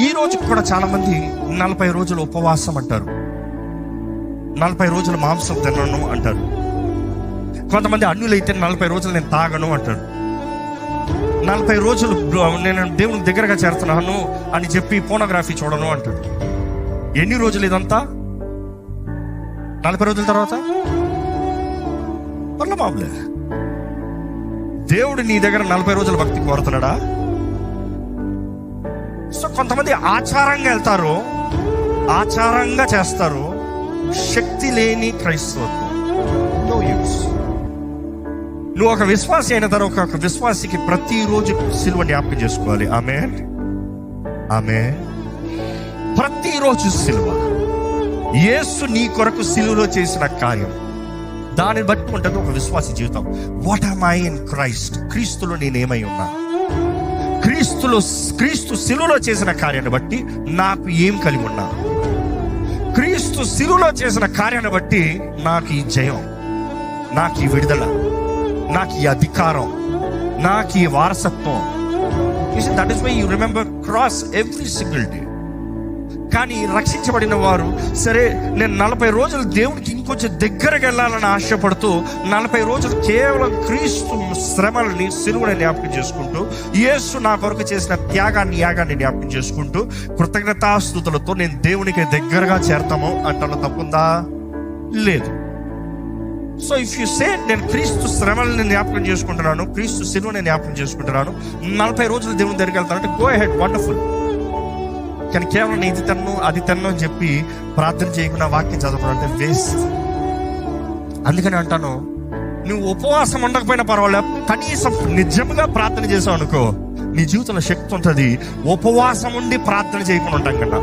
ఈ రోజు కూడా చాలా మంది నలభై రోజులు ఉపవాసం అంటారు. నలభై రోజులు మాంసం తినను అంటారు. కొంతమంది అన్నులైతే నలభై రోజులు నేను తాగను అంటారు. నలభై రోజులు నేను దేవుని దగ్గరగా చేరుతున్నాను అని చెప్పి పోనోగ్రఫీ చూడను అంటాడు ఎన్ని రోజులు ఇదంతా? నలభై రోజుల తర్వాత? మళ్ళీ మామూలే. దేవుడు నీ దగ్గర నలభై రోజుల భక్తి కోరుతున్నాడా? కొంతమంది ఆచారంగా వెళ్తారు ఆచారంగా చేస్తారు. శక్తి లేని క్రైస్తవత్వం నో యూస్ నువ్వు ఒక విశ్వాసి అయిన తర్వాత ఒక విశ్వాసికి ప్రతిరోజు సిల్వ జ్ఞాపకం చేసుకోవాలి. ఆమె ఆమె ప్రతిరోజు సిలువ. యేసు నీ కొరకు సిలువలో చేసిన కార్యం. దాన్ని బట్టి ఉంటుంది ఒక విశ్వాసి జీవితం. What am I in Christ క్రీస్తులో నేనేమై ఉన్నాను క్రీస్తులో క్రీస్తు శిలువలో చేసిన కార్యాన్ని బట్టి నాకు ఏం కలిగి ఉన్నా? క్రీస్తు శిలువలో చేసిన కార్యాన్ని బట్టి నాకు ఈ జయం నాకు ఈ విడుదల నాకు ఈ అధికారం నాకు ఈ వారసత్వం. That is why you remember cross every single day కానీ రక్షించబడిన వారు సరే నేను నలభై రోజులు దేవునికి ఇంకొంచెం దగ్గరకు వెళ్ళాలని ఆశపడుతూ నలభై రోజులు కేవలం క్రీస్తు శ్రమలని శిలువుని జ్ఞాపకం చేసుకుంటూ యేసు నా కొరకు చేసిన త్యాగాన్ని యాగాన్ని జ్ఞాపకం చేసుకుంటూ కృతజ్ఞతాస్థుతులతో నేను దేవునికి దగ్గరగా చేరతాము అంటాను తప్పుందా? లేదు. సో ఇఫ్ యు సే నేను క్రీస్తు శ్రమలను జ్ఞాపకం చేసుకుంటున్నాను క్రీస్తు సిలువని జ్ఞాపకం చేసుకుంటున్నాను నలభై రోజులు దేవుని దగ్గరికి వెళ్తానంటే గో హెడ్ వండర్ఫుల్ కానీ కేవలం నేను ఇది తన్ను అది తన్ను అని చెప్పి ప్రార్థన చేయకుండా వాక్యం చదవడం అంటే వేస్ట్ అందుకని అంటాను నువ్వు ఉపవాసం ఉండకపోయినా పర్వాలేదు కనీసం నిజంగా ప్రార్థన చేసావు అనుకో నీ జీవితంలో శక్తి ఉంటుంది. ఉపవాసం ఉండి ప్రార్థన చేయకుండా ఉంటాం కదా